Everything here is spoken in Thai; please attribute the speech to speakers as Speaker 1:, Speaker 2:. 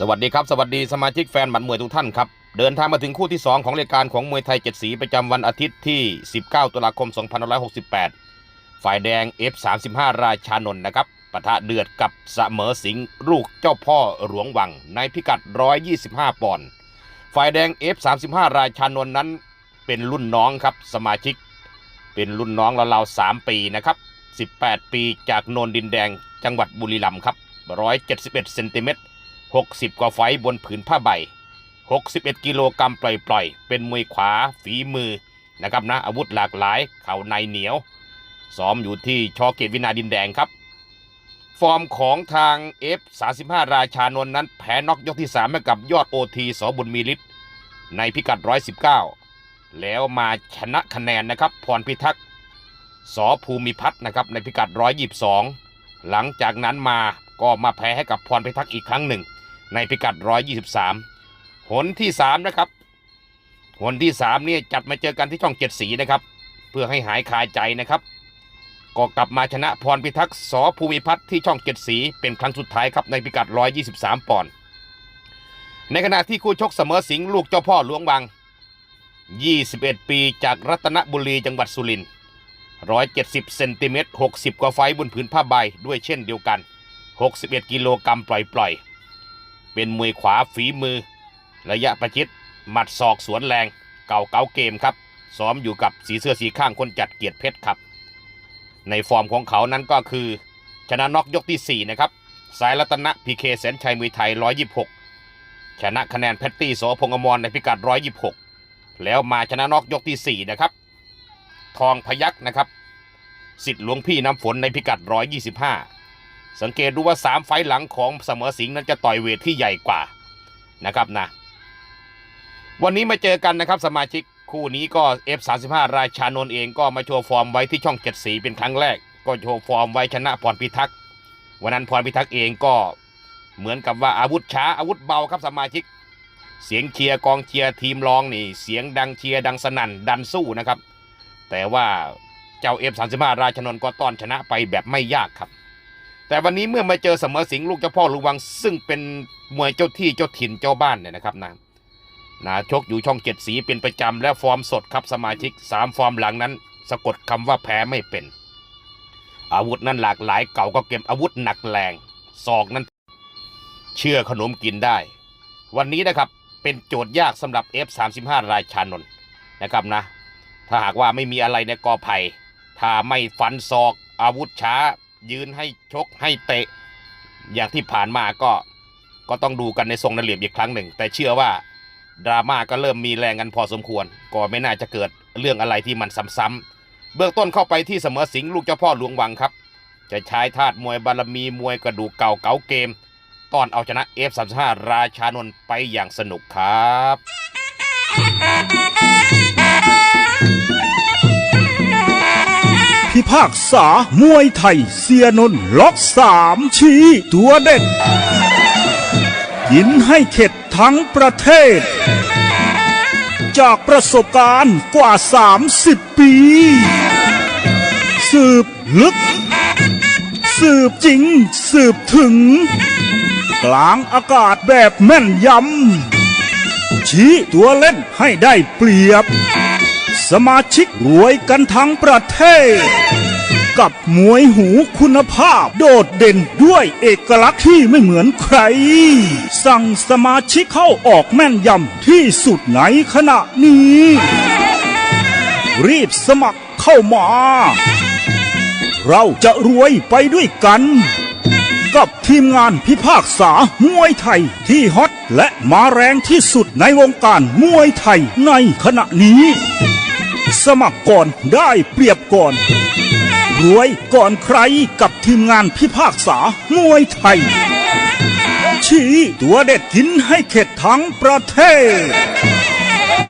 Speaker 1: สวัสดีครับ สวัสดีสมาชิกแฟนหมัดมวยทุกท่านครับ เดินทางมาถึงคู่ที่ 2 ของรายการของมวยไทยเจ็ดสีประจำวันอาทิตย์ที่ 19 ตุลาคม 2568 ฝ่ายแดง F35 ราชานนท์นะครับปะทะเดือดกับเสมอสิงห์ลูกเจ้าพ่อหลวงวัง ในพิกัด 125 ปอนด์ฝ่ายแดง F35 ราชานนท์นั้นเป็นรุ่นน้องครับสมาชิก เป็นรุ่นน้องเราๆ3ปีนะครับ18 ปีจากโนนดินแดงจังหวัดบุรีรัมย์ครับ171เซนติเมตร 60 กว่าไฟบนผืนผ้าใบ 61 กิโลกรัมปล่อยๆ เป็นมวยขวาฝีมือนะครับนะอาวุธหลากหลาย เข่าในเหนียว ซ้อมอยู่ที่ชอเกตวินาดินแดงครับ ฟอร์มของทาง F35 ราชานนท์นั้นแพ้น็อกยกที่ 3 ให้กับยอดโอทีสบุญมีฤทธิ์ในพิกัด 119 แล้วมาชนะคะแนนนะครับพรพิทักษ์สภูมิพัฒน์นะครับในพิกัด 122 หลังจากนั้นมาก็มาแพ้ให้กับพรพิทักษ์อีกครั้งหนึ่ง ในพิกัด 123 หนที่ 3 นะครับ หนที่3เนี่ยจัดมาเจอกันที่ช่องเจ็ดสีนะครับ เพื่อให้หายคายใจนะครับ ก็กลับมาชนะพรพิทักษ์สภูมิพัฒน์ที่ช่องเจ็ดสีเป็นครั้งสุดท้ายครับในพิกัด 123 ปอนด์ ในขณะที่คู่ชกเสมอสิงห์ลูกเจ้าพ่อหลวงวัง 21 ปีจากรัตนบุรีจังหวัดสุรินทร์170เซนติเมตร60 กว่าไฟบนผืนผ้าใบด้วยเช่นเดียวกัน 61 กิโลกรัมปล่อยๆ เป็นมวยขวาฝีมือ ระยะประชิดหมัดศอกสวนแรงเก่าเก่าเกมครับ ซ้อมอยู่กับสีเสื้อสีข้างคนจัดเกียรติเพชรครับ ในฟอร์มของเขานั้นก็คือ ชนะน็อกยกที่ 4 นะครับ สายรัตนะพีเคแสนชัยมวยไทย 126 ชนะคะแนนแพตตี้โสพงอมรในพิกัด 126 แล้วมาชนะน็อกยกที่ 4 นะครับ ทองพยักนะครับ สิทธิ์หลวงพี่น้ำฝนในพิกัด 125 สังเกตดูว่า 3 ไฟหลังของเสมอสิงห์นั้นจะต่อยเวทที่ใหญ่กว่านะครับนะ วันนี้มาเจอกันนะครับสมาชิกคู่นี้ก็ F35 ราชานนท์เองก็มาโชว์ฟอร์มไว้ที่ช่องเจ็ดสีเป็นครั้งแรก ก็โชว์ฟอร์มไว้ชนะพรพิทักษ์วันนั้นพรพิทักษ์เองก็เหมือนกับว่าอาวุธช้าอาวุธเบาครับสมาชิก เสียงเชียร์กองเชียร์ทีมรองนี่ เสียงดังเชียร์ดังสนั่นดันสู้นะครับ แต่ว่าเจ้า F35 ราชานนท์ก็ต้อนชนะไปแบบไม่ยากครับ แต่วันนี้เมื่อมาเจอเสมอสิงลูกเจ้าพ่อลุงวัง ซึ่งเป็นมวยเจ้าที่เจ้าถิ่นเจ้าบ้านเนี่ยนะครับนะนะชกอยู่ช่องเจ็ดสีเป็นประจำและฟอร์มสดครับสมาชิกสามฟอร์มหลังนั้น สะกดคำว่าแพ้ไม่เป็น อาวุธนั้นหลากหลายเก่าก็เก็บอาวุธหนักแรงศอกนั้น เชื่อขนมกินได้ วันนี้นะครับเป็นโจทย์ยากสำหรับ F35 ราชานนนะครับนะ ถ้าหากว่าไม่มีอะไรในกอไผ่ถ้าไม่ฟันศอกอาวุธช้า ยืนให้ชกให้เตะ อย่างที่ผ่านมาก็ก็ต้องดูกันในทรงระเหลี่ยมอีกครั้งหนึ่ง แต่เชื่อว่าดราม่าก็เริ่มมีแรงกันพอสมควร ก็ไม่น่าจะเกิดเรื่องอะไรที่มันซ้ำๆเบื้องต้นเข้าไปที่เสมอสิงห์ลูกเจ้าพ่อหลวงวังครับ จะใช้ธาตุมวยบารมีมวยกระดูกเก่าเก๋าเกมตอนเอาชนะ F35 ราชานนท์ไปอย่างสนุกครับ
Speaker 2: พากษามวยไทย เสียนนล็อกสามชี้ตัวเด็ดยินให้เข็ดทั้งประเทศ จากประสบการณ์กว่า 30 ปี สืบลึก สืบจริง สืบถึง กลางอากาศแบบแม่นยำชี้ตัวเล่นให้ได้เปรียบ สมาชิกรวยกันทั้งประเทศ กับมวยหูคุณภาพโดดเด่นด้วยเอกลักษณ์ที่ไม่เหมือนใคร สั่งสมาชิกเข้าออกแม่นยำที่สุดในขณะนี้ รีบสมัครเข้ามา เราจะรวยไปด้วยกัน กับทีมงานพิพากษามวยไทยที่ฮอตและมาแรงที่สุดในวงการมวยไทยในขณะนี้ สมัครก่อนได้เปรียบก่อน รวยก่อนใครกับทีมงานพิพากษามวยไทย ชี้ตัวเด็ดกินให้เข็ดทั้งประเทศ